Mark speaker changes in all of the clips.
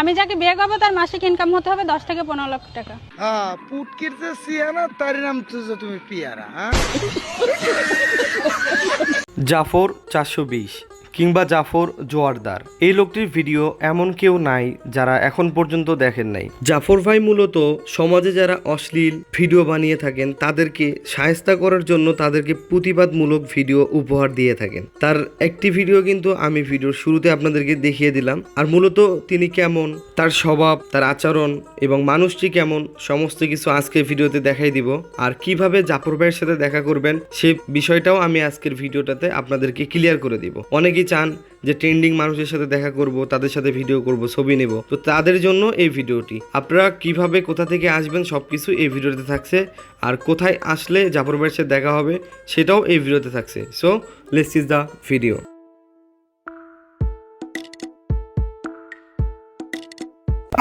Speaker 1: আমি যাকে বিয়ে করব তার মাসিক ইনকাম হতে হবে দশ থেকে পনেরো লক্ষ টাকা।
Speaker 2: হ্যাঁ পুটকির যে সিয়ানা তার নাম তো যে তুমি পিয়ারা হ্যাঁ?
Speaker 3: জাফর চারশো বিশ। কিংবা জাফর জোয়ারদার। এই লোকটির ভিডিও এমন কেউ নাই যারা এখন পর্যন্ত দেখেন নাই। জাফর ভাই মূলত সমাজে যারা অশ্লীল ভিডিও বানিয়ে থাকেন, তাদেরকে সায়স্তা করার জন্য তাদেরকে প্রতিবাদমূলক ভিডিও উপহার দিয়ে থাকেন। তার একটি ভিডিও কিন্তু আমি ভিডিওর শুরুতে আপনাদেরকে দেখিয়ে দিলাম। আর মূলত তিনি কেমন, তার স্বভাব, তার আচরণ এবং মানুষটি কেমন, সমস্ত কিছু আজকে ভিডিওতে দেখাই দিব। আর কীভাবে জাফর ভাইয়ের সাথে দেখা করবেন সে বিষয়টাও আমি আজকের ভিডিওটাতে আপনাদেরকে ক্লিয়ার করে দিব। অনেকেই চান যে ট্রেন্ডিং মানুষের সাথে দেখা করব, তাদের সাথে ভিডিও করব, ছবি নেব, তো তাদের জন্য এই ভিডিওটি। আপনারা কীভাবে, কোথা থেকে আসবেন সব কিছু এই ভিডিওতে থাকছে। আর কোথায় আসলে জাফর ভাইয়ের সাথে দেখা হবে, সেটাও এই ভিডিওতে থাকছে। So let's is the video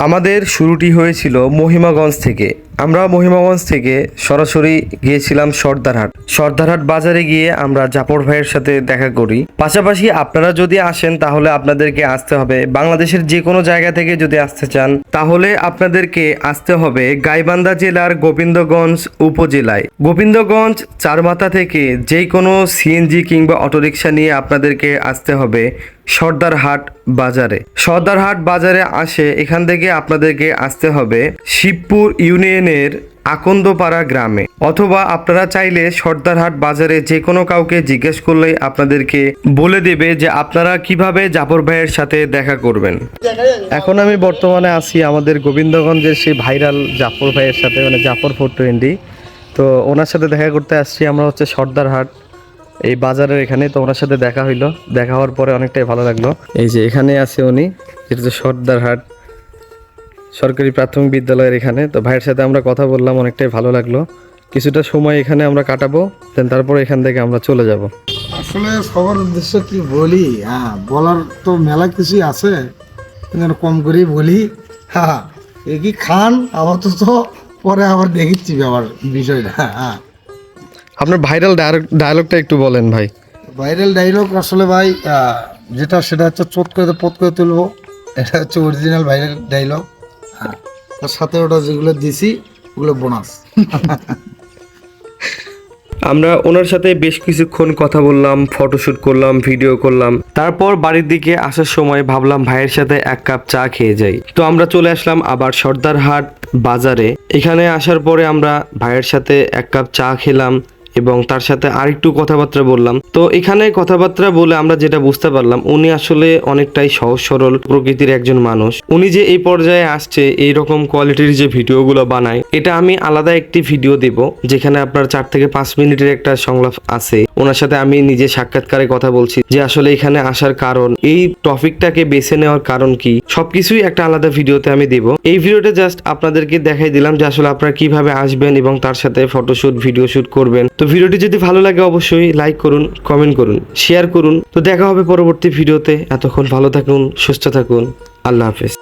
Speaker 3: আমাদের শুরুটি হয়েছিল মহিমাগঞ্জ থেকে। আমরা মহিমাগঞ্জ থেকে সরাসরি গিয়েছিলাম সর্দারহাট। সর্দারহাট বাজারে গিয়ে আমরা জাপর ভাইয়ের সাথে দেখা করি। পাশাপাশি আপনারা যদি আসেন, তাহলে আপনাদেরকে আসতে হবে। বাংলাদেশের যে কোনো জায়গা থেকে যদি আসতে চান, তাহলে আপনাদেরকে আসতে হবে গাইবান্ধা জেলার গোবিন্দগঞ্জ উপজেলায়। গোবিন্দগঞ্জ চারমাথা থেকে যে কোনো সিএনজি কিংবা অটোরিকশা নিয়ে আপনাদেরকে আসতে হবে সর্দারহাট বাজারে। সর্দারহাট বাজারে আসে, এখান থেকে আপনাদেরকে আসতে হবে শিবপুর ইউনিয়নের আকন্দপাড়া গ্রামে। অথবা আপনারা চাইলে সর্দারহাট বাজারে যে কোনো কাউকে জিজ্ঞেস করলেই আপনাদেরকে বলে দেবে যে আপনারা কীভাবে জাফর ভাইয়ের সাথে দেখা করবেন। এখন আমি বর্তমানে আছি আমাদের গোবিন্দগঞ্জের সেই ভাইরাল জাফর ভাইয়ের সাথে মানে জাফর ফোর টোয়েন্টি তো ওনার সাথে দেখা করতে আসছি আমরা হচ্ছে সর্দারহাট, এই বাজারের এখানে। তো ওনার সাথে দেখা হইল, দেখা হওয়ার পরে অনেকটাই ভালো লাগল। এই যে এখানে আছে উনি, এটা হচ্ছে সর্দারহাট। সরকারি প্রাথমিক বিদ্যালয়ের এখানে। তো ভাইয়ের সাথে আমরা কথা বললাম অনেকটাই ভালো লাগল। কিছুটা সময় এখানে আমরা কাটাবো দেন তারপর এখান থেকে আমরা চলে যাব।
Speaker 2: আসলে সবার উদ্দেশ্য কি বলি? হ্যাঁ বলার তো মেলা কিছুই আছে। কিন্তু কম করেই বলি। হ্যাঁ এ কি খান? আবার তো তো পরে আবার দেখিচ্ছি ব্যাপার বিষয়টা। হ্যাঁ
Speaker 3: আপনার ভাইরাল ডায়লগটা একটু বলেন ভাই।
Speaker 2: ভাইরাল ডায়লগ আসলে ভাই যেটা সেটা হচ্ছে চোট করে পোত করে তুলবো। এটা হচ্ছে অরিজিনাল ভাইরাল ডায়লগ হ্যাঁ তার সাথে ওটা যেগুলো দিছি, ওগুলো বোনাস
Speaker 3: আমরা ওনার সাথে বেশ কিছুক্ষণ কথা বললাম ফটোশুট করলাম ভিডিও করলাম। তারপর বাড়ির দিকে আসার সময় ভাবলাম ভাইয়ের সাথে এক কাপ চা খেয়ে যাই। তো আমরা চলে আসলাম আবার সর্দারহাট বাজারে। এখানে আসার পরে আমরা ভাইয়ের সাথে এক কাপ চা খেলাম। এবং তার সাথে আরেকটু কথাবার্তা বললাম। তো এখানে কথাবার্তা বলে আমরা যেটা বুঝতে পারলাম, উনি আসলে অনেকটাই সহজ সরল প্রকৃতির একজন মানুষ। উনি যে এই পর্যায়ে আসছে, এই রকম কোয়ালিটির যে ভিডিওগুলো বানায়, এটা আমি আলাদা একটি ভিডিও দেব, যেখানে আপনার চার থেকে পাঁচ মিনিটের একটা সংলাপ আছে। ওনার সাথে আমি নিজে সাক্ষাৎকারে কথা বলছি যে আসলে এখানে আসার কারণ, এই টপিকটাকে বেছে নেওয়ার কারণ কি, সবকিছুই একটা আলাদা ভিডিওতে আমি দেব। এই ভিডিওটা জাস্ট আপনাদেরকে দেখাই দিলাম যে আসলে আপনারা কীভাবে আসবেন এবং তার সাথে ফটোশুট ভিডিও শুট করবেন। তো ভিডিওটি যদি ভালো লাগে অবশ্যই লাইক করুন কমেন্ট করুন শেয়ার করুন। তো দেখা হবে পরবর্তী ভিডিওতে। এতক্ষণ ভালো থাকুন, সুস্থ থাকুন। আল্লাহ হাফেজ।